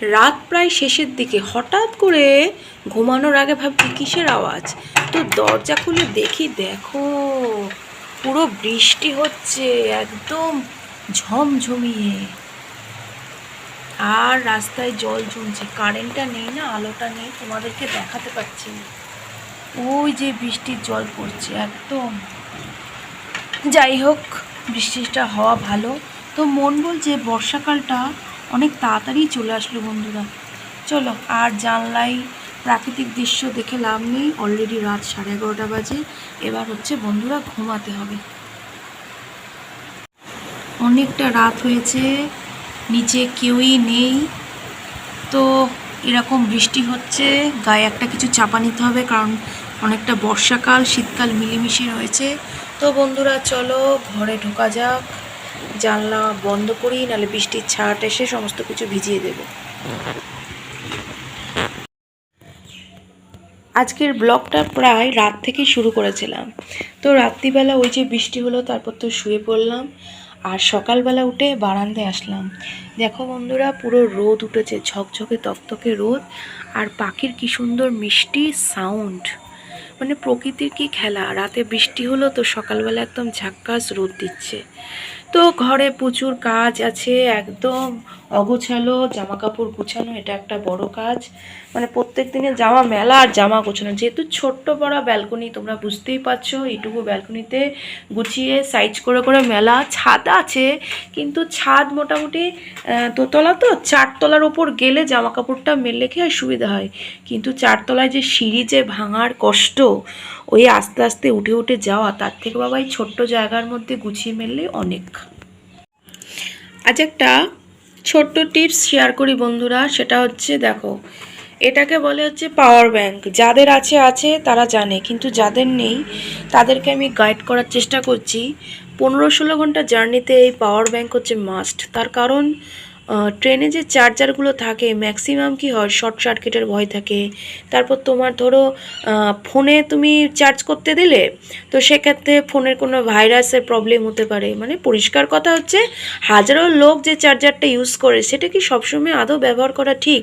রাত প্রায় শেষের দিকে। হঠাৎ করে ঘুমানোর আগে ভাবছি, কিসের আওয়াজ? তো দরজা খুলে দেখি, দেখো, পুরো বৃষ্টি হচ্ছে, একদম ঝমঝমিয়ে। আর রাস্তায় জল জমছে, কারেন্টটা নেই না, আলোটা নেই, তোমাদেরকে দেখাতে পাচ্ছি না। ওই যে বৃষ্টির জল পড়ছে, একদম। যাই হোক, বৃষ্টিটা হওয়া ভালো। তো মন বলছে, বর্ষাকালটা অনেক তাড়াতাড়ি চলে আসলো বন্ধুরা। চলো, আর জানলাই প্রাকৃতিক দৃশ্য দেখে লাভ নেই অলরেডি রাত সাড়ে এগারোটা বাজে, এবার হচ্ছে বন্ধুরা ঘুমাতে হবে। অনেকটা রাত হয়েছে, নিচে কেউই নেই, তো এরকম বৃষ্টি হচ্ছে, গায়ে একটা কিছু চাপা নিতে হবে, কারণ অনেকটা বর্ষাকাল, শীতকাল মিলেমিশে রয়েছে। তো বন্ধুরা, চলো, ঘরে ঢোকা যাক। জানলা বন্ধ করি নাহলে বৃষ্টির ছাট এসে সমস্ত কিছু ভিজিয়ে দেবে। আজকের ব্লগটা প্রায় রাত থেকেই শুরু করেছিলাম। তো রাত্রিবেলা ওই যে বৃষ্টি হলো, তারপর তো শুয়ে পড়লাম। আর সকালবেলা উঠে বারান্দায় আসলাম। দেখো বন্ধুরা, পুরো রোদ উঠেছে, ঝকঝকে তকতকে রোদ। আর পাখির কি সুন্দর মিষ্টি সাউন্ড। মানে প্রকৃতির কি খেলা, রাতে বৃষ্টি হলো তো সকালবেলা একদম ঝাক্কাস রোদ দিচ্ছে। তো ঘরে প্রচুর কাজ আছে, একদম অগোছালো জামা কাপড় গুছানো, এটা একটা বড় কাজ। মানে প্রত্যেক দিনের জামা মেলা আর জামা গোছানো, যেহেতু ছোট্ট বড় ব্যালকনি তোমরা বুঝতেই পারছ এইটুকু ব্যালকনিতে গুছিয়ে সাইজ করে করে মেলা। ছাদ আছে, কিন্তু ছাদ মোটামুটি দোতলা তো, চারতলার ওপর গেলে জামা কাপড়টা মেললে খেয়ে সুবিধা হয়। কিন্তু চারতলায় যে সিঁড়ি যে ভাঙার কষ্ট ওই আস্তে আস্তে উঠে উঠে যাওয়া, তার থেকে বাবা এই ছোট্ট জায়গার মধ্যে গুছিয়ে মেললে অনেক। আজ একটা ছোট্ট টিপস শেয়ার করি বন্ধুরা, সেটা হচ্ছে দেখো, এটাকে বলে হচ্ছে পাওয়ার ব্যাংক যাদের আছে আছে, তারা জানে, কিন্তু যাদের নেই, তাদেরকে আমি গাইড করার চেষ্টা করছি। পনেরো ষোলো ঘণ্টা জার্নিতে এই পাওয়ার ব্যাংক হচ্ছে মাস্ট তার কারণ ট্রেনে যে চার্জারগুলো থাকে ম্যাক্সিমাম কি হয়? শর্ট সার্কিটের ভয় থাকে। তারপর তোমার ধরো ফোনে তুমি চার্জ করতে দিলে, তো সেক্ষেত্রে ফোনের কোনো ভাইরাসের প্রবলেম হতে পারে। মানে পরিষ্কার কথা হচ্ছে, হাজারো লোক যে চার্জারটা ইউজ করে, সেটা কি সবসময় আদৌ ব্যবহার করা ঠিক?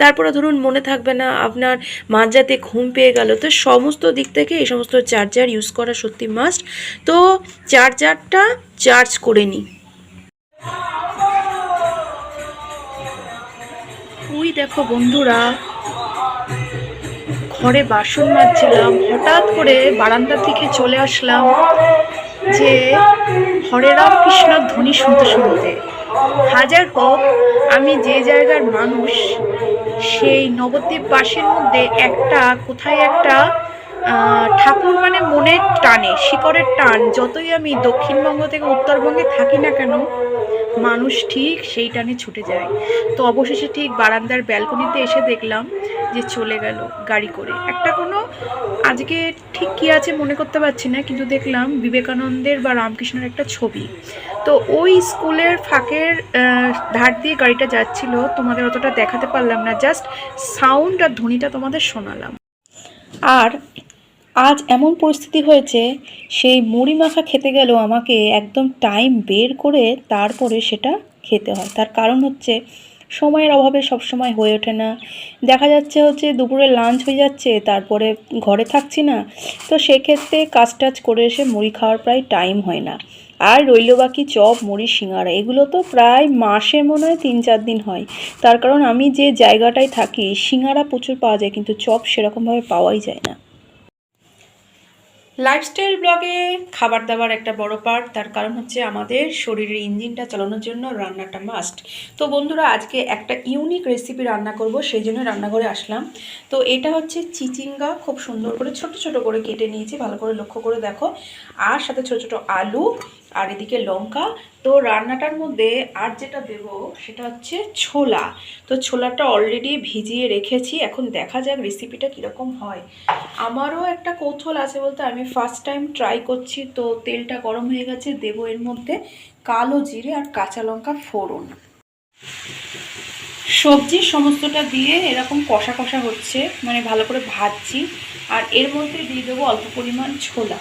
তারপরে ধরুন, মনে থাকবে না, আপনার মাঝরাতে ঘুম পেয়ে গেল, তো সমস্ত দিক থেকে এই সমস্ত চার্জার ইউজ করা সত্যি মাস্ট তো চার্জারটা চার্জ করে নিই। ওই দেখো বন্ধুরা, ঘরে বাসন মাজছিলাম, হঠাৎ করে বারান্দার দিকে চলে আসলাম যে হরে রাম কৃষ্ণর ধ্বনি শুনতে শুনতে। হাজার কপ আমি যে জায়গার মানুষ, সেই নবদ্বীপ বাসের মধ্যে একটা, কোথায় একটা ঠাকুর মানে মনের টানে, শিকড়ের টান। যতই আমি দক্ষিণবঙ্গ থেকে উত্তরবঙ্গে থাকি না কেন, মানুষ ঠিক সেই টানে ছুটে যায়। তো অবশেষে ঠিক বারান্দার ব্যালকনিতে এসে দেখলাম যে চলে গেল গাড়ি করে। একটা কোনো আজকে ঠিক কী আছে মনে করতে পারছি না, কিন্তু দেখলাম বিবেকানন্দের বা রামকৃষ্ণের একটা ছবি। তো ওই স্কুলের ফাঁকের ধার দিয়ে গাড়িটা যাচ্ছিল, তোমাদের অতটা দেখাতে পারলাম না, জাস্ট সাউন্ড আর ধ্বনিটা তোমাদের শোনালাম। আর আজ এমন পরিস্থিতি হয়েছে, সেই মুড়ি মাখা খেতে গেলেও আমাকে একদম টাইম বের করে তারপরে সেটা খেতে হয়। তার কারণ হচ্ছে, সময়ের অভাবে সব সময় হয়ে ওঠে না। দেখা যাচ্ছে হচ্ছে দুপুরে লাঞ্চ হয়ে যাচ্ছে, তারপরে ঘরে থাকছি না, তো সেক্ষেত্রে কাজ টাজ করে এসে মুড়ি খাওয়ার প্রায় টাইম হয় না। আর রইল বাকি চপ, মুড়ি, সিঙ্গারা, এগুলো তো প্রায় মাসে মনে হয় তিন চার দিন হয়। তার কারণ আমি যে জায়গাটায় থাকি, সিঙ্গারা প্রচুর পাওয়া যায়, কিন্তু চপ সেরকমভাবে পাওয়াই যায় না। লাইফস্টাইল ব্লগে খাবার দাবার একটা বড় পার্ট তার কারণ হচ্ছে আমাদের শরীরের ইঞ্জিনটা চালানোর জন্য রান্নাটা মাস্ট তো বন্ধুরা, আজকে একটা ইউনিক রেসিপি রান্না করব, সেই জন্য রান্নাঘরে আসলাম। তো এটা হচ্ছে চিচিঙ্গা, খুব সুন্দর করে ছোট ছোট করে কেটে নিয়েছি, ভালো করে লক্ষ্য করে দেখো। আর সাথে ছোট ছোট আলু, আর এদিকে লঙ্কা তো রান্নাটার মধ্যে আর যেটা দেব সেটা হচ্ছে ছোলা। তো ছোলাটা অলরেডি ভিজিয়ে রেখেছি, এখন দেখা যাক রেসিপিটা কীরকম হয়। আমারও একটা কৌতূহল আছে বলতে, আমি ফার্স্ট টাইম ট্রাই করছি, তো তেলটা গরম হয়ে গেছে, দেবো এর মধ্যে কালো জিরে আর কাঁচা লঙ্কা ফোড়ন। সবজি সমস্তটা দিয়ে এরকম কষা কষা হচ্ছে মানে ভালো করে ভাজছি, আর এর মধ্যে দিয়ে দেবো অল্প পরিমাণ ছোলা।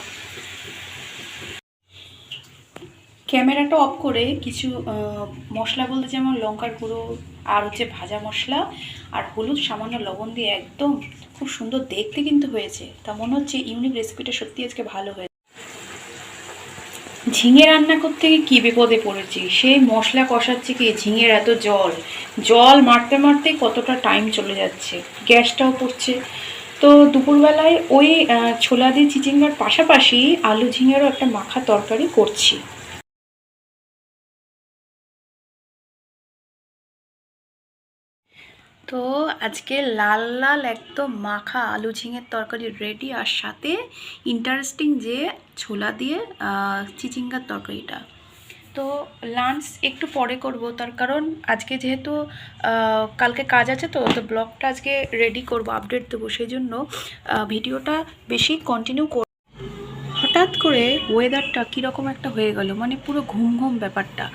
ক্যামেরাটা অফ করে কিছু মশলা বলতে যেমন লঙ্কার গুঁড়ো আর হচ্ছে ভাজা মশলা আর হলুদ, সামান্য লবণ দিয়ে একদম খুব সুন্দর দেখতে কিন্তু হয়েছে। তা মনে হচ্ছে ইউনিক রেসিপিটা সত্যি আজকে ভালো হয়েছে। ঝিঙে রান্না করতে গিয়ে কী বিপদে পড়েছি? সেই মশলা কষাচ্ছে কি ঝিঙের এত জল? জল মারতে মারতে কতটা টাইম চলে যাচ্ছে? গ্যাসটাও পড়ছে। তো দুপুরবেলায় ওই ছোলা দিয়ে চিচিঙ্গার পাশাপাশি আলু ঝিঙেরও একটা মাখা তরকারি করছি। তো আজকে লাল লাল একদম মাখা আলু ঝিঙের তরকারি রেডি আর সাথে ইন্টারেস্টিং যে ছোলা দিয়ে চিচিঙ্গার তরকারিটা। তো লাঞ্চ একটু পরে করব তার কারণ আজকে যেহেতু কালকে কাজ আছে তো তো ব্লগটা আজকে রেডি করব আপডেট দেবো। সেই জন্য ভিডিওটা বেশি কন্টিনিউ কর হঠাৎ করে ওয়েদারটা কীরকম একটা হয়ে গেল মানে পুরো ঘুম ঘুম ব্যাপারটা।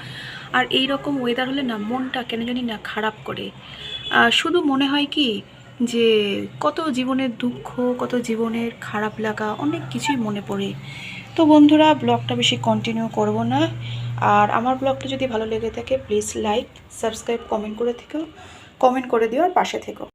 আর এই রকম ওয়েদার হলে না মনটা কেন জানি না খারাপ করে। শুধু মনে হয় কি যে কত জীবনের দুঃখ, কত জীবনের খারাপ লাগা, অনেক কিছুই মনে পড়ে। তো বন্ধুরা, ব্লগটা বেশি কন্টিনিউ করব না। আর আমার ব্লগটা যদি ভালো লেগে থাকে প্লিজ লাইক সাবস্ক্রাইব কমেন্ট করে থেকেও কমেন্ট করে দিও আর পাশে থেকো